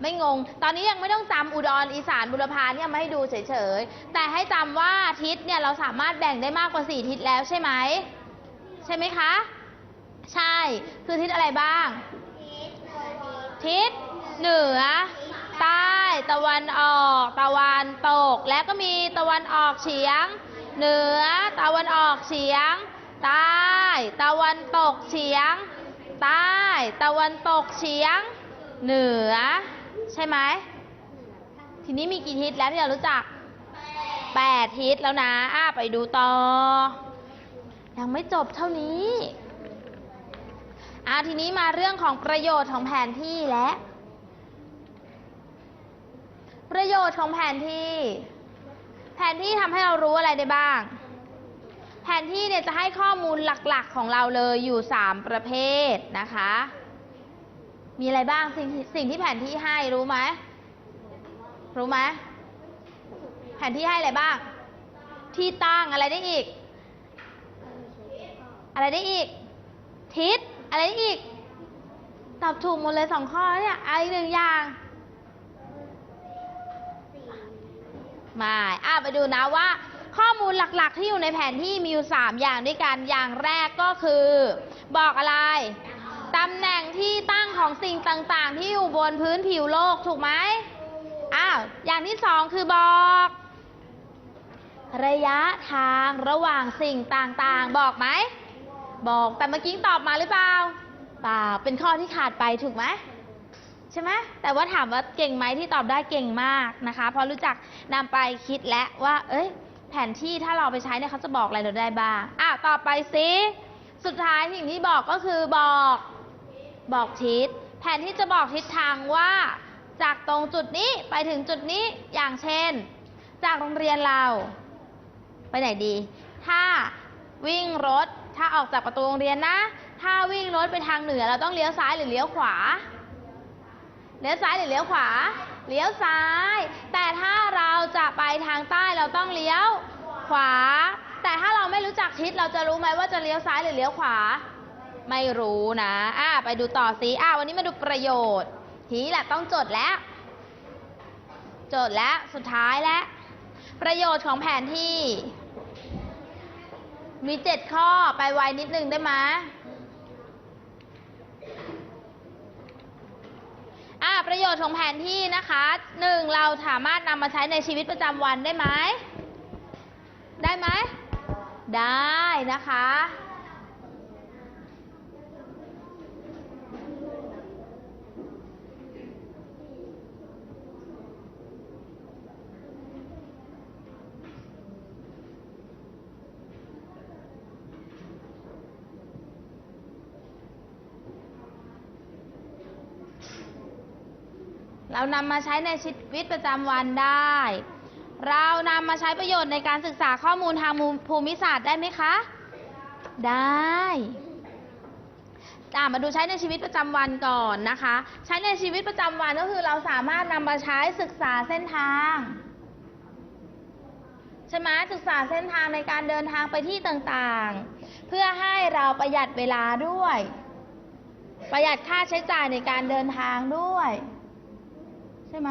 ไม่งง ตอนนี้ยังไม่ต้องจำอุดรอีสานบุรพาเนี่ยมาให้ดูเฉยๆ แต่ให้จำว่าทิศเนี่ยเราสามารถแบ่งได้มากกว่า 4 ทิศแล้วใช่ไหม ใช่ไหมคะ ใช่ คือทิศอะไรบ้าง ทิศเหนือ ใต้ ตะวันออก ตะวันตก และก็มีตะวันออกเฉียง เหนือ ตะวันออกเฉียง ใต้ ตะวันตกเฉียง ใต้ ตะวันตกเฉียง เหนือ ใช่ไหม ทีนี้มีกี่ทิศแล้วที่เรารู้จักแปดทิศแล้วนะ อะไปดูต่อ ยังไม่จบเท่านี้อะทีนี้มาเรื่องของประโยชน์ของแผนที่และ ประโยชน์ของแผนที่ แผนที่ทำให้เรารู้อะไรได้บ้าง แผนที่เนี่ยจะให้ข้อมูลหลักๆของเราเลยอยู่ 3 ประเภทนะคะ มีอะไรบ้างสิ่งที่สิ่งที่แผนที่ให้รู้ไหมรู้ไหมแผนที่ให้อะไรบ้าง ที่ตั้งอะไรได้อีก อะไรได้อีก ทิศอะไรได้อีก ตอบถูกหมดเลยสองข้อแล้วเนี่ยอะไรหนึ่งอย่างไม่อะไปดูนะว่า ข้อมูลหลักๆ ที่อยู่ในแผนที่มีอยู่ 3 อย่างด้วยกัน อย่างแรกก็คือ บอกอะไร ตำแหน่งที่ตั้งของสิ่งต่างๆ ที่อยู่บนพื้นผิวโลกถูกไหมอ้าว อย่างที่สองคือบอก ระยะทางระหว่างสิ่งต่างๆ บอกไหม บอก แต่เมื่อกี้ตอบมาหรือเปล่า เปล่า เป็นข้อที่ขาดไปถูกไหมใช่ไหมแต่ว่าถามว่าเก่งไหมที่ตอบได้เก่งมากนะคะ เพราะรู้จักนำไปคิดและว่า เอ้ย แผนที่ถ้าเราเอาไปใช้เนี่ยเขาจะบอกอะไรเราได้บ้างอะต่อไปสิ สุดท้ายสิ่งที่บอกก็คือบอกบอกทิศแผนที่จะบอกทิศทางว่า จากตรงจุดนี้ไปถึงจุดนี้อย่างเช่น จากโรงเรียนเรา ไปไหนดี ถ้าวิ่งรถถ้าออกจากประตูโรงเรียนนะ ถ้าวิ่งรถไปทางเหนือเราต้องเลี้ยวซ้ายหรือเลี้ยวขวา เลี้ยวซ้ายหรือเลี้ยวขวา เลี้ยวซ้าย แต่ถ้าเราจะไปทางใต้เราต้องเลี้ยวขวา แต่ถ้าเราไม่รู้จักทิศเราจะรู้ไหมว่าจะเลี้ยวซ้ายหรือเลี้ยวขวา ไม่รู้นะอะไปดูต่อสิอะวันนี้มาดูประโยชน์ ทีนี้แหละต้องจดแล้ว จดแล้วสุดท้ายแล้วประโยชน์ของแผนที่ มีเจ็ดข้อไปไวนิดนึงได้ไหมอ่าประโยชน์ของแผนที่นะคะหนึ่งเราสามารถนำมาใช้ในชีวิตประจำวันได้ไหมได้ไหม ได้นะคะ เรานำมาใช้ในชีวิตประจำวันได้ เรานำมาใช้ประโยชน์ในการศึกษาข้อมูลทางภูมิศาสตร์ได้ไหมคะ ได้อะมาดูใช้ในชีวิตประจำวันก่อนนะคะ ใช้ในชีวิตประจำวันก็คือเราสามารถนำมาใช้ศึกษาเส้นทางใช่ไหมศึกษาเส้นทางในการเดินทางไปที่ต่างๆ เพื่อให้เราประหยัดเวลาด้วย ประหยัดค่าใช้จ่ายในการเดินทางด้วย ใช่ไหม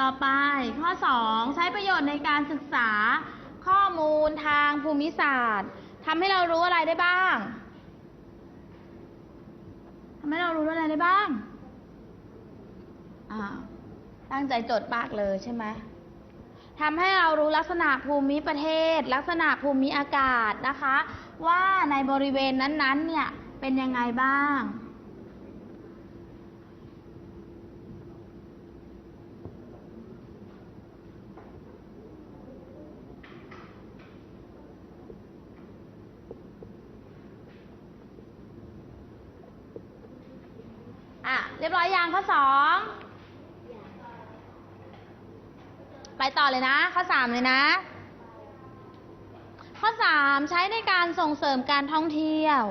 ต่อไป ข้อ 2 ใช้ประโยชน์ในการศึกษาข้อมูลทางภูมิศาสตร์ทำให้เรารู้อะไรได้บ้างทำให้เรารู้อะไรได้บ้างอ่าตั้งใจจดมากเลยใช่ไหมทำให้เรารู้ลักษณะภูมิประเทศ ลักษณะภูมิอากาศนะคะ ว่าในบริเวณนั้นๆเนี่ยเป็นยังไงบ้าง อะ เรียบร้อยยังข้อสองไปต่อเลยนะ ข้อสามเลยนะ ข้อสามใช้ในการส่งเสริมการท่องเที่ยว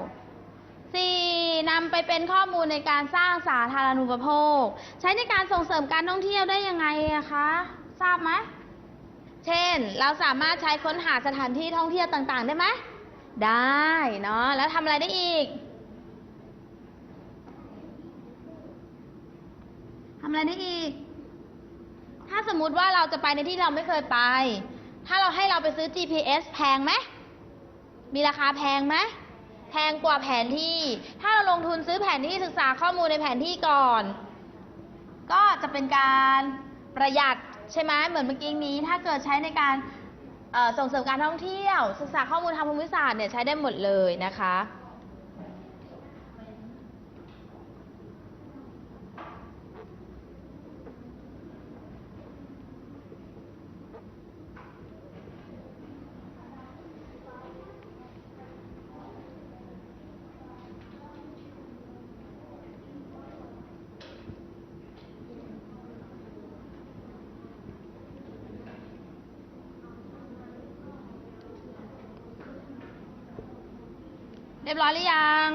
4. นำไปเป็นข้อมูลในการสร้างสาธารณูปโภค ใช้ในการส่งเสริมการท่องเที่ยวได้ยังไงอะคะ ทราบไหมเช่น เราสามารถใช้ค้นหาสถานที่ท่องเที่ยวต่างๆ ได้ไหมได้เนาะแล้วทำอะไรได้อีก ทำอะไรได้อีก ถ้าสมมุติว่าเราจะไปในที่เราไม่เคยไป ถ้าเราให้เราไปซื้อ GPS แพงไหม มีราคาแพงไหม แพงกว่าแผนที่ ถ้าเราลงทุนซื้อแผนที่ศึกษาข้อมูลในแผนที่ก่อน ก็จะเป็นการประหยัดใช่ไหมเหมือนเมื่อกี้นี้ ถ้าเกิดใช้ในการส่งเสริมการท่องเที่ยว ศึกษาข้อมูลทางภูมิศาสตร์เนี่ยใช้ได้หมดเลยนะคะ เรียบร้อยหรือยัง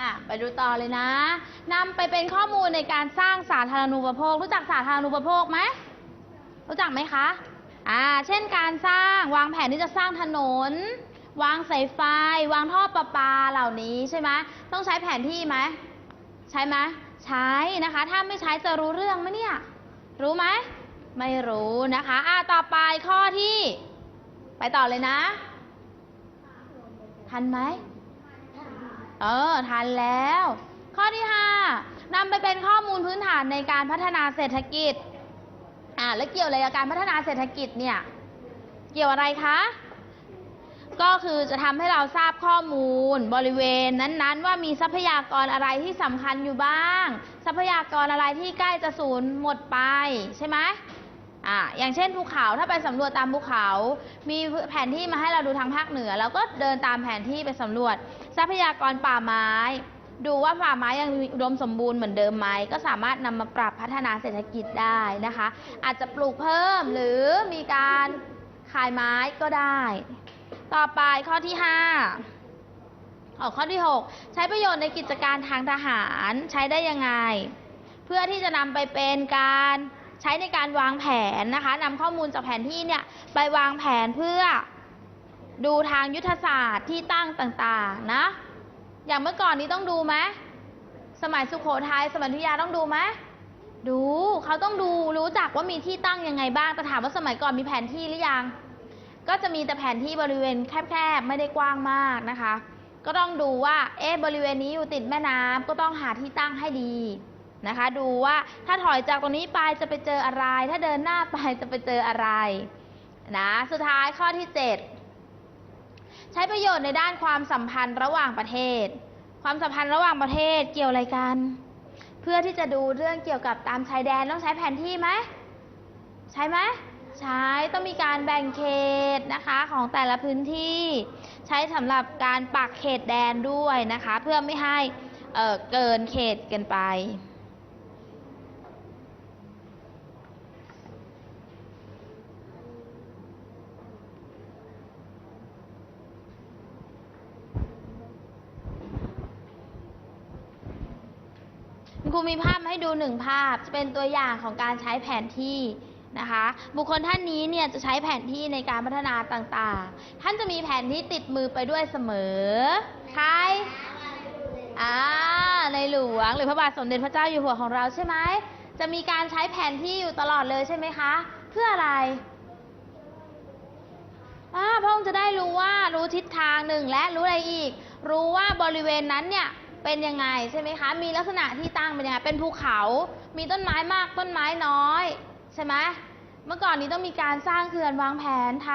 อะ ไปดูต่อเลยนะ นำไปเป็นข้อมูลในการสร้างสาธารณูปโภค รู้จักสาธารณูปโภคไหมรู้จักไหมคะอ่าเช่นการสร้างวางแผนที่จะสร้างถนน วางสายไฟ วางท่อประปาเหล่านี้ใช่ไหมต้องใช้แผนที่ไหมใช้ไหมใช้นะคะ ถ้าไม่ใช้จะรู้เรื่องไหมเนี่ย รู้ไหมไม่รู้นะคะอ่าต่อไปข้อที่ ไปต่อเลยนะ ทันไหมเออ ทันแล้ว ข้อที่ห้านำไปเป็นข้อมูลพื้นฐานในการพัฒนาเศรษฐกิจอ่าแล้วเกี่ยวอะไรกับการพัฒนาเศรษฐกิจเนี่ยเกี่ยวอะไรคะก็คือจะทำให้เราทราบข้อมูลบริเวณนั้นๆ ว่ามีทรัพยากรอะไรที่สำคัญอยู่บ้าง ทรัพยากรอะไรที่ใกล้จะสูญหมดไปใช่ไหมอ่าอย่างเช่นภูเขาถ้าไปสำรวจตามภูเขา มีแผนที่มาให้เราดูทางภาคเหนือแล้วก็เดินตามแผนที่ไปสำรวจ ทรัพยากรป่าไม้ ดูว่าป่าไม้ยังอุดมสมบูรณ์เหมือนเดิมไหมก็สามารถนำมาปรับพัฒนาเศรษฐกิจได้นะคะ อาจจะปลูกเพิ่มหรือมีการขายไม้ก็ได้ ต่อไปข้อที่5ออกข้อที่ 6 ใช้ประโยชน์ในกิจการทางทหารใช้ได้ยังไง เพื่อที่จะนำไปเป็นการใช้ในการวางแผนนะคะนำข้อมูลจากแผนที่เนี่ยไปวางแผนเพื่อดูทางยุทธศาสตร์ที่ตั้งต่างๆนะ อย่างเมื่อก่อนนี้ต้องดูไหมสมัยสุขโขทัยสมัยอยุยาต้องดูไหมดูเขาต้องดูรู้จักว่ามีที่ตั้งยังไงบ้างแต่ถามว่าสมัยก่อนมีแผนที่หรือยัง ก็จะมีแต่แผนที่บริเวณแคบๆไม่ได้กว้างมากนะคะ ก็ต้องดูว่าเอ๊ะบริเวณนี้อยู่ติดแม่น้ำก็ต้องหาที่ตั้งให้ดีนะคะ ดูว่าถ้าถอยจากตรงนี้ไปจะไปเจออะไร ถ้าเดินหน้าไปจะไปเจออะไรนะสุดท้ายข้อที่ 7 ช้ประโยชน์ในด้านความสัมพันธ์ระหว่างประเทศ ความสัมพันธ์ระหว่างประเทศเกี่ยวอะไรกัน เพื่อที่จะดูเรื่องเกี่ยวกับตามชายแดนต้องใช้แผนที่ไหมใช่ไหมใช้ต้องมีการแบ่งเขตนะคะของแต่ละพื้นที่ ใช้สำหรับการปักเขตแดนด้วยนะคะ เพื่อไม่ให้เเกินเขตกันไป คุณครูมีภาพมาให้ดูหนึ่งภาพ จะเป็นตัวอย่างของการใช้แผนที่นะคะ บุคคลท่านนี้เนี่ยจะใช้แผนที่ในการพัฒนาต่างๆ ท่านจะมีแผนที่ติดมือไปด้วยเสมอ ใครอ่าในหลวงหรือพระบาทสมเด็จพระเจ้าอยู่หัวของเราใช่ไหม จะมีการใช้แผนที่อยู่ตลอดเลยใช่ไหมคะ เพื่ออะไรอ่าพระองค์จะได้รู้ว่ารู้ทิศทางหนึ่งและรู้อะไรอีก รู้ว่าบริเวณนั้นเนี่ย เป็นยังไงใช่ไหมคะ มีลักษณะที่ตั้งเป็นยังไง เป็นภูเขา มีต้นไม้มากต้นไม้น้อยใช่ไหมเมื่อก่อนนี้ต้องมีการสร้างเขื่อนวางแผนท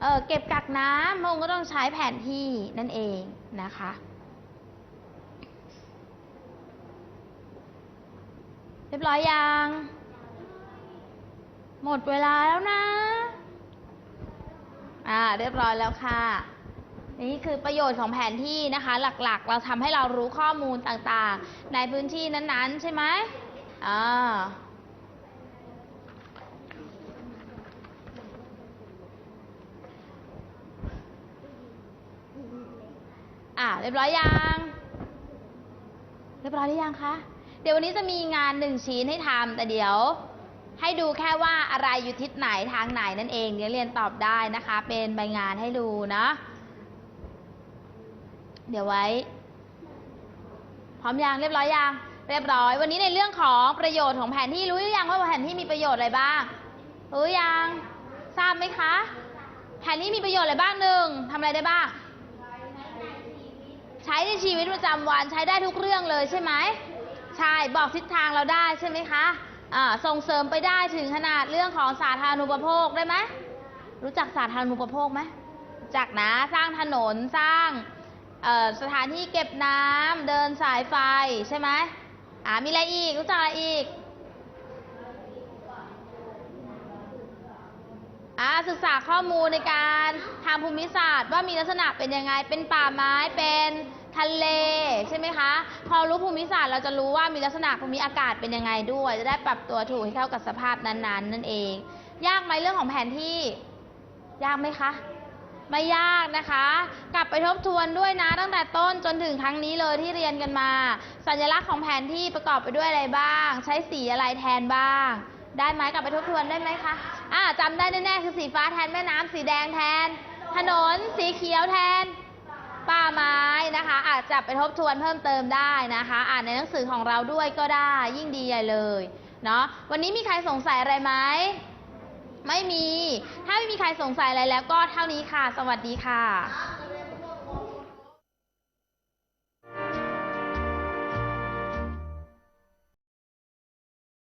เเก็บกักน้ำพระองค์ก็ต้องใช้แผนที่นั่นเองนะคะเรียบร้อยยัง หมดเวลาแล้วนะ อ่า เรียบร้อยแล้วค่ะ นี่คือประโยชน์ของแผนที่นะคะ หลักๆ เราทำให้เรารู้ข้อมูลต่างๆ ในพื้นที่นั้นๆ ใช่ไหมอ่าอ่าเรียบร้อยยังเรียบร้อยหรือยังคะเดี๋ยววันนี้จะมีงานหนึ่งชิ้นให้ทำแต่เดี๋ยว ให้ดูแค่ว่าอะไรอยู่ทิศไหนทางไหนนั่นเองเดี๋ยวเรียนตอบได้นะคะ เป็นใบงานให้ดูนะ เดี๋ยวไว้ พร้อมยังเรียบร้อยยังเรียบร้อย วันนี้ในเรื่องของประโยชน์ของแผนที่รู้หรือยังว่าแผนที่มีประโยชน์อะไรบ้างรู้ยังทราบไหมคะ แผนที่มีประโยชน์อะไรบ้างหนึ่งทำอะไรได้บ้าง ใช้ในชีวิตประจำวันใช้ได้ทุกเรื่องเลยใช่ไหมใช่บอกทิศทางเราได้ใช่ไหมคะอ่าส่งเสริมไปได้ถึงขนาดเรื่องของสาธารณูปโภคได้ไหมรู้จักสาธารณูปโภคไหมจักนะสร้างถนนสร้าง สถานที่เก็บน้ำเดินสายไฟใช่ไหมอ่ามีอะไรอีกรู้จักอะไรอีกอ่าศึกษาข้อมูลในการทางภูมิศาสตร์ว่ามีลักษณะเป็นยังไงเป็นป่าไม้เป็นทะเลใช่ไหมคะ พอรู้ภูมิศาสตร์เราจะรู้ว่ามีลักษณะภูมิอากาศเป็นยังไงด้วย จะได้ปรับตัวถูกให้เข้ากับสภาพนั้นๆ นั่นเอง ยากไหมเรื่องของแผนที่ ยากไหมคะ ไม่ยากนะคะ กลับไปทบทวนด้วยนะตั้งแต่ต้นจนถึงครั้งนี้เลยที่เรียนกันมา สัญลักษณ์ของแผนที่ประกอบไปด้วยอะไรบ้าง ใช้สีอะไรแทนบ้าง ได้ไหมกลับไปทบทวนได้ไหมคะอ่าจำได้แน่ๆคือสีฟ้าแทนแม่น้ำสีแดงแทน ถนนสีเขียวแทนป่าไม้นะคะ อาจจะไปทบทวนเพิ่มเติมได้นะคะ อ่านในหนังสือของเราด้วยก็ได้ยิ่งดีใหญ่เลยเนาะวันนี้มีใครสงสัยอะไรไหม ไม่มี ถ้าไม่มีใครสงสัยอะไรแล้วก็เท่านี้ค่ะ สวัสดีค่ะ